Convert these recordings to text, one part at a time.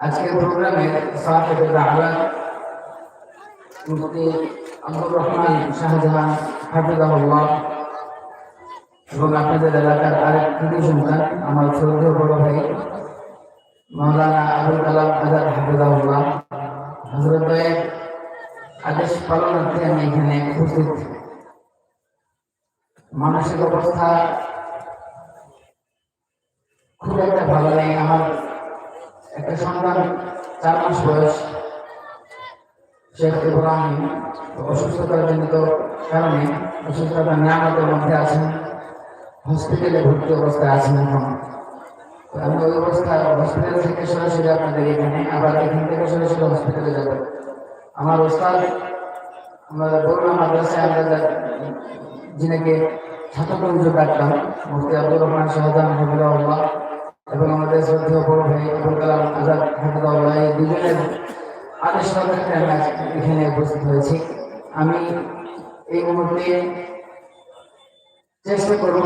আজকের প্রোগ্রামে সাহেব আহ্লাদ মুফতি আব্দুর রহমান, শাহজাহান, হাফিজাহুল্লাহ, এবং আপনাদের এলাকার আরেক কৃতি সন্তান, আমার শ্রদ্ধেয় বড় ভাই মৌলানা আবুল কালাম আজাদ হাফিজাহুল্লাহ। হজরত ভাইয়ের আদেশ পালনার্থে আমি এখানে উপস্থিত। মানসিক অবস্থা খুব একটা ভালো নেই, আমার একটা সন্তান, চার মাস বয়স। শেখ ইব্রাহিম অসুস্থতার জনিত কারণে অসুস্থতা নিয়ামতের মধ্যে আছেন। হসপিটালে ভর্তি অবস্থায় আছেন এখন। আমি ওই অবস্থায় হসপিটাল থেকে সরাসরি আপনাদের এখানে, আবার এখান থেকে সরাসরি হসপিটালে যাব। আমার ওস্তাদ, আমরা বড় মাদ্রাসায় আমরা যিনাকে ছাত্রপুঞ্জ ডাকতাম মুফতি আব্দুর রহমান শাহজাহান হাফিজাউল্লাহ এবং আমাদের শ্রদ্ধেয় বড় ভাই আবুল কালাম এখানে উপস্থিত হয়েছি। আমি এই মুহূর্তে চেষ্টা করব,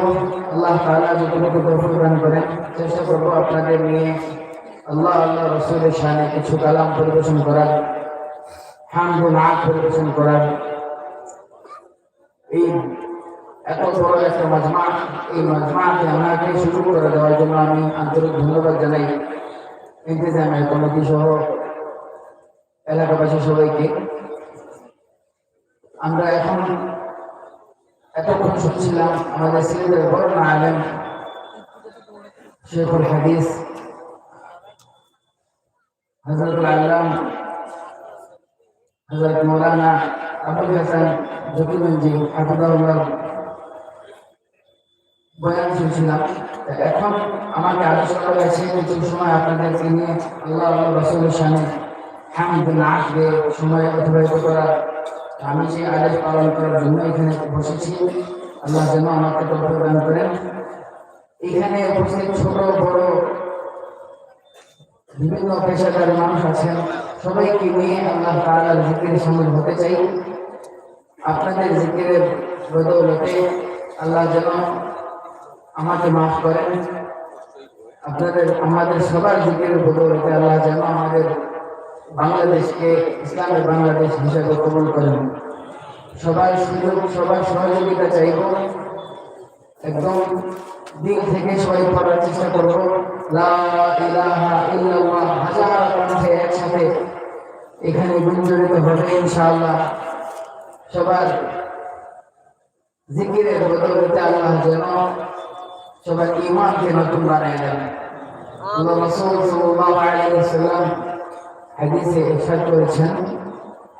আল্লাহ তাআলা যতটুকু তৌফিক দান করেন, চেষ্টা করব আপনাদের নিয়ে আল্লাহ আল্লাহ রসুলের শানে কিছু কালাম পরিবেশন করার, হামদ নাক পরিবেশন করার। এই এত বড় একটা মাজমা, এই মাজমাকে আমাকে সুযোগ করে দেওয়ার জন্য আমি আন্তরিক ধন্যবাদ জানাই। ইন্তজামের কমিটি সহ এলাকাবাসী সবাইকে আমরা এখন এতক্ষণ শুনছিলাম আমাদের সিলেটের বড় না আলেম শেখুল হাদিস হজরতুল আল্লাম হজরত মৌলানা আবুল হাসান জকিগঞ্জি হাফিজাউল্লাহ বয়ান শুনছিলাম। এখন আমাকে আদেশ করা হয়েছে কিছু সময় আপনাদেরকে নিয়ে আল্লাহ আল্লাহ রসুলের সামনে হামদ দিয়ে সময় অতিবাহিত করা আমি সেই আদেশ পালন করার জন্য এখানে বসেছি। আল্লাহ যেন আমাকে তথ্য দান করেন। এখানে উপস্থিত ছোট, বড়, বিভিন্ন পেশাদার মানুষ আছেন। সবাইকে নিয়ে আল্লাহ তাআলার জিকিরে শামিল হতে চাই। আপনাদের জিকিরের বদৌলতে আল্লাহ যেন আমাকে মাফ করেন। আপনাদের, আমাদের সবার জিকিরের বদৌলতে আল্লাহ যেন আমাদের বাংলাদেশকে, ইসলামের বাংলাদেশ হিসাবে কবুল করেন। সবার সুযোগ, সবার সহযোগিতা চাইব। একদম দিন থেকে সবাই পড়ার চেষ্টা করব। হাজার একসাথে এখানে গুঞ্জরিত হবে ইনশাআল্লাহ। সবার জিকিরের বদলতে আল্লাহ যেন সবার ইমানকে নতুন বানায় দেন আল্লাহ রাসূল সাল্লাল্লাহু আলাইহি ওয়াসাল্লাম হাদিসে ইরশাদ করেছেন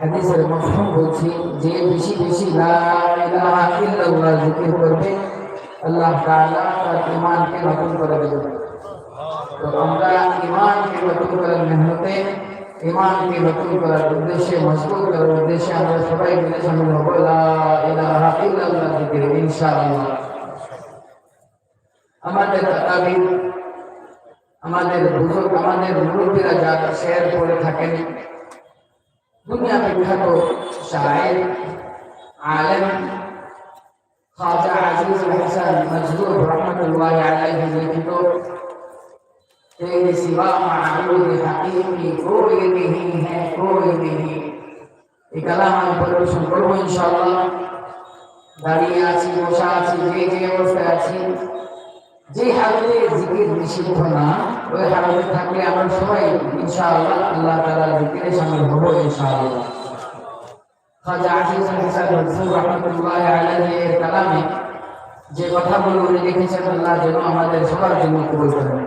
হাদিসের মফহুম বলছি যে বেশি বেশি লা ইলাহা ইল্লাল্লাহ জিকির করবে আল্লাহ তাআলা তার ঈমানকে নতুন করে দেবে তো আমরা ঈমানকে নতুন করার মেহনতে ঈমানকে নতুন করার উদ্দেশ্যে মজবুত করার উদ্দেশ্যে আমরা সবাই মিলে শামিল হব লা ইলাহা ইল্লাল্লাহ জিকিরে ইনশাআল্লাহ আমাদের দাদাবি আমাদের বুজুর্গ আমাদের মুরব্বীরা যা শেয়ার করে থাকেন দুনিয়া বিখ্যাত শায়ের আলেম খাজা আজিজ হাসান মজরুর রহমতুল্লাহ আলাইহি লিখিত তেরে সিবা মাহবুব হাকিমি কোই নেহি হে কোই নেহি এই কালাম আমি পরিবেশন করবো ইনশাআল্লাহ দাঁড়িয়ে আছি বসা আছি যে যে অবস্থায় আছি যে হালতে জিকির নিষিদ্ধ না ওই হালতে থাকলে আমরা সবাই ইনশাআল্লাহ আল্লাহ তাআলা জিকিরে শামিল হব ইনশাআল্লাহ খাজা আজিজুল হাসান মনসুর রহমাতুল্লাহ আলাইহি এর কালামে যে কথাগুলো উনি লিখেছেন আল্লাহ যেন আমাদের সবার জন্য কবুল করেন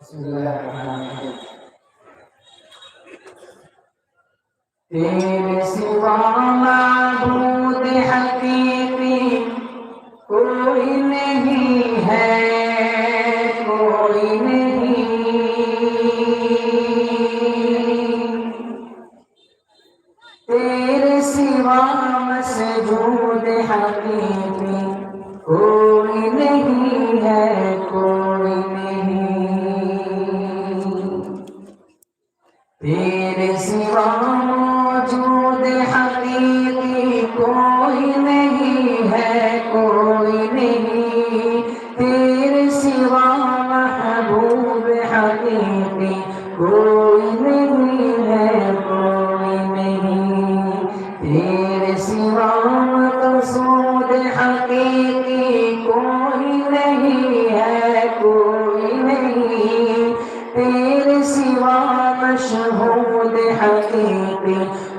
بسم الله الرحمن الرحيم تیرے سوا معبود حقیقی کوئی نہیں ہے۔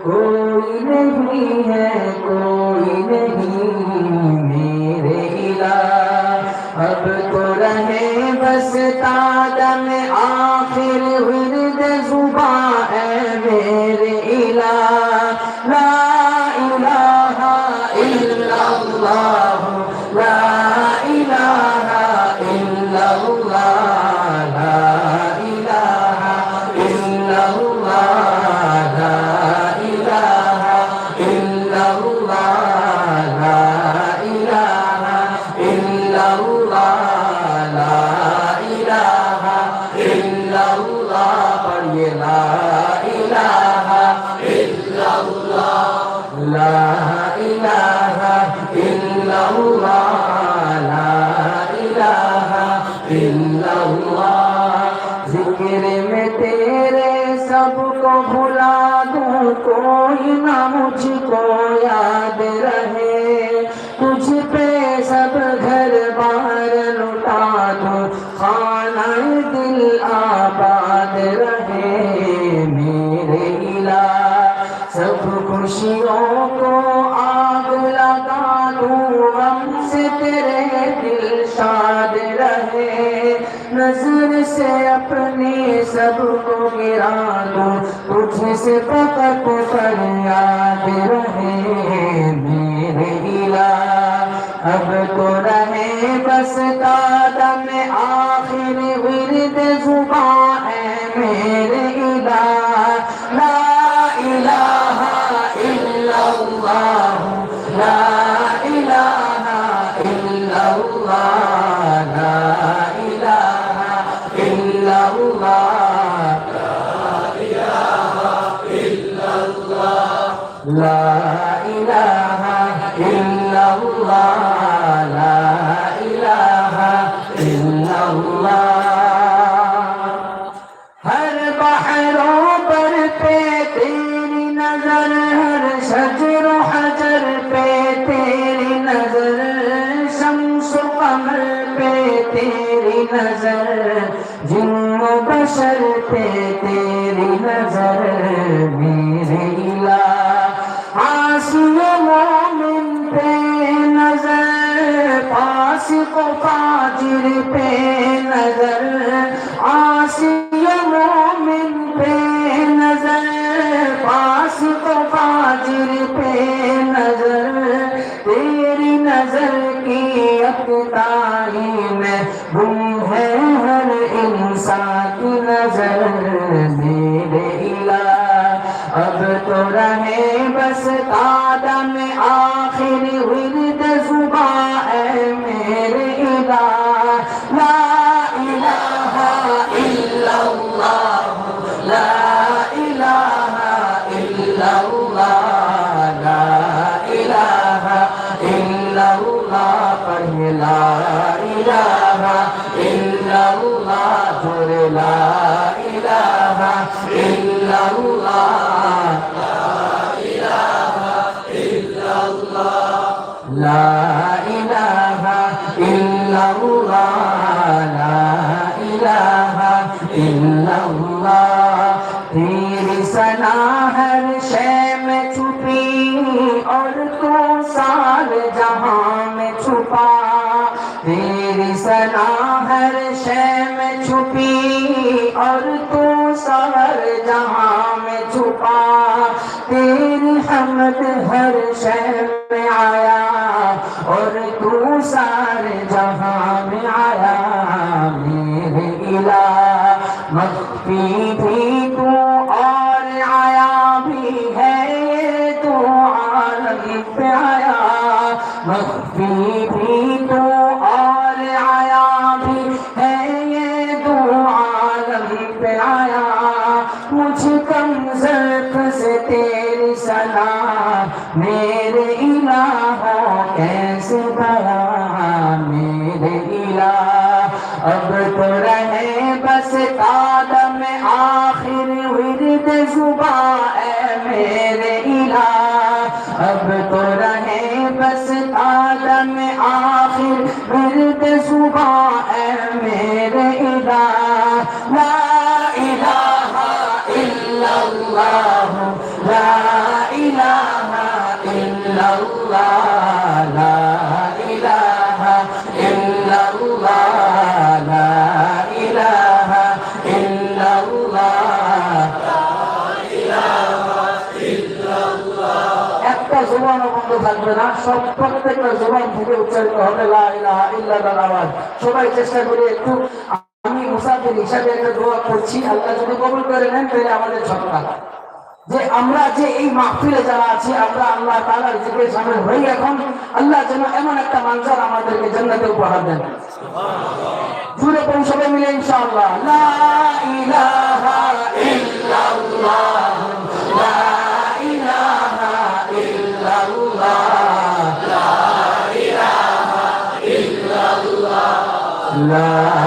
کوئی نہیں ہے کوئی نہیں میرے ہلا اب تو رہے بس تادم آخر ہن دوں کوئی نہ مجھ کو یاد رہے۔ کچھ پہ سب گھر باہر لٹا دوں خانہ دل آباد رہے میرے علا۔ سب خوشیوں तुझसे फकत फरियाद रहे मेरे इला अब तो रहे बस कादम आखिर विरद जुबा লা ইলাহা ইল্লাল্লাহ, লা ইলাহা ইল্লাল্লাহ। হর বাহরো পর পে তেরি নজর, হর সজর হজর পে তেরি নজর। شمس قمر پہ تیری نظر جن بشر پہ تیری نظر لا إله إلا الله सार जहां में छुपा तेरी हमद हर शय में आया और तू सारे जहां में आया मेरे इला کم سے تیری سنا میرے الہ کیسے بھلا، میرے الہ اب تو رہے بس قادم آخر، ورد زبا اے میرے الہ اب تو رہے بس قادم آخر، ورد زبا اے میرے الہ থাকবে না। সব প্রত্যেকটা জবান থেকে উচ্চারিত হবে, লা ইলাহা ইল্লাল্লাহর আওয়াজ সবাই চেষ্টা করি একটু, আমি মুসাফির হিসাবে একটা দোয়া করছি, আল্লাহ যদি কবুল করে নেন, তাহলে আমাদের সরকার যে আমরা যে এই মাহফিলে যারা আছি, আমরা আল্লাহ তাআলার জিকে শামিল হই এখন। আল্লাহ যেন এমন একটা মানজার আমাদেরকে জান্নাতে উপহার দেন। পড়ুন সবাই মিলে ইনশাআল্লাহ। ইল্লাল্লাহ। লা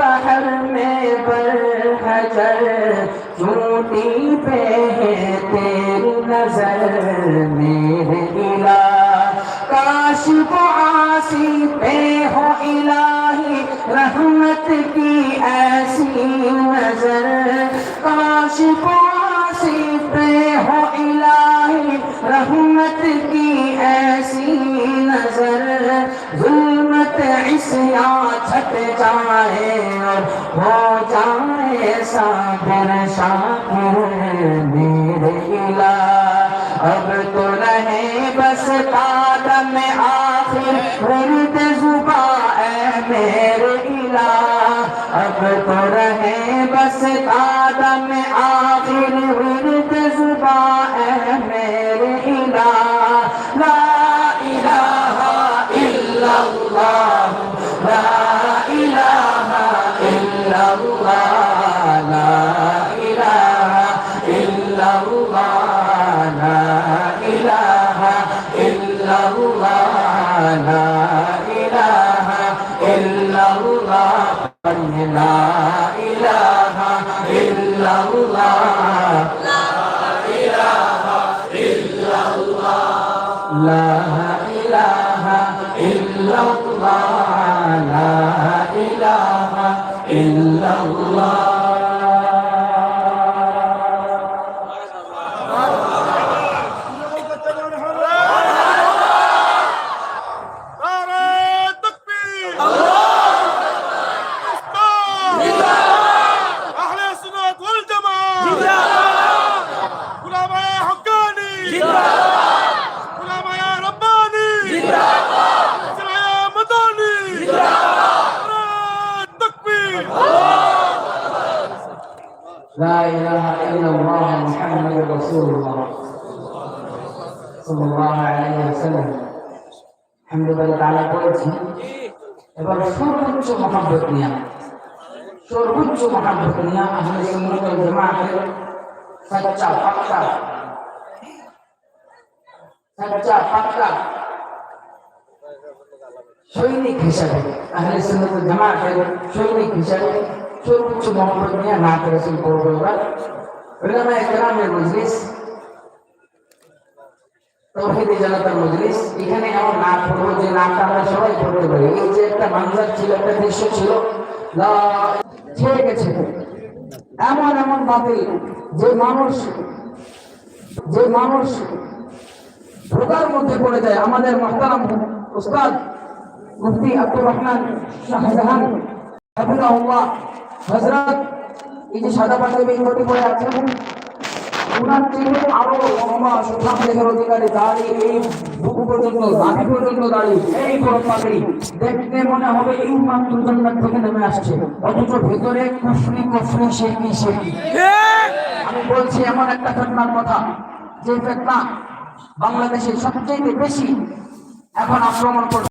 بہر میں بر حجر، جھوٹی پہ ہے تیری نظر میرے علا کاش آسی پہ ہو الہی، رحمت کی ایسی نظر۔ کاش معاشی پہ ہو الہی، رحمت کی ایسی نظر۔ تشویشیاں چھٹ جائے ہو جائے شاکر میرے الہ اب تو رہے بس قادم آخر، ورد زبان اے میرے الہ اب تو رہے بس قادم آخر، ورد زبان لا إله إلا الله محمد رسول الله صلى الله عليه وسلم আলহামদুলিল্লাহ তাআলা বলেছি এবার সর্বোচ্চ মহাব্বত নিয়া সর্বোচ্চ মহাব্বত নিয়া আহলে সুন্নাত ওয়াল জামাতের সচ্চা পাক্কা সচ্চা পাক্কা সৈনিক হিসাবে আহলে সুন্নাত ওয়াল জামাতের সৈনিক হিসাবে নিয়ে একরামের মজলিস জনতার মজলিস এখানে নাক পড়ব যে আমরা সবাই পড়তে পারি এই যে একটা মানজার ছিল একটা দৃশ্য ছিল ছেড়ে গেছে এমন এমন বাতিল যে মানুষ যে মানুষ ধোকার মধ্যে পড়ে যায় আমাদের মহতারাম উস্তাদ মুফতি আব্দুর রহমান শাহজাহান হযরত এই যে সাদা পাঞ্জাবি কোটি পরে আছেন থেকে আরও সুঠাম দেহের অধিকারী দাড়ি, এই বুকু পর্যন্ত পর্যন্ত এই পাগড়ি দেখতে মনে হবে এই মাত্র জান্নাত থেকে নেমে আসছে। অথচ ভেতরে কুফরি কুফরি শেখি শেখি আমি বলছি এমন একটা ঘটনার কথা, যে ঘটনা বাংলাদেশে সবচেয়ে বেশি এখন আক্রমণ করছে।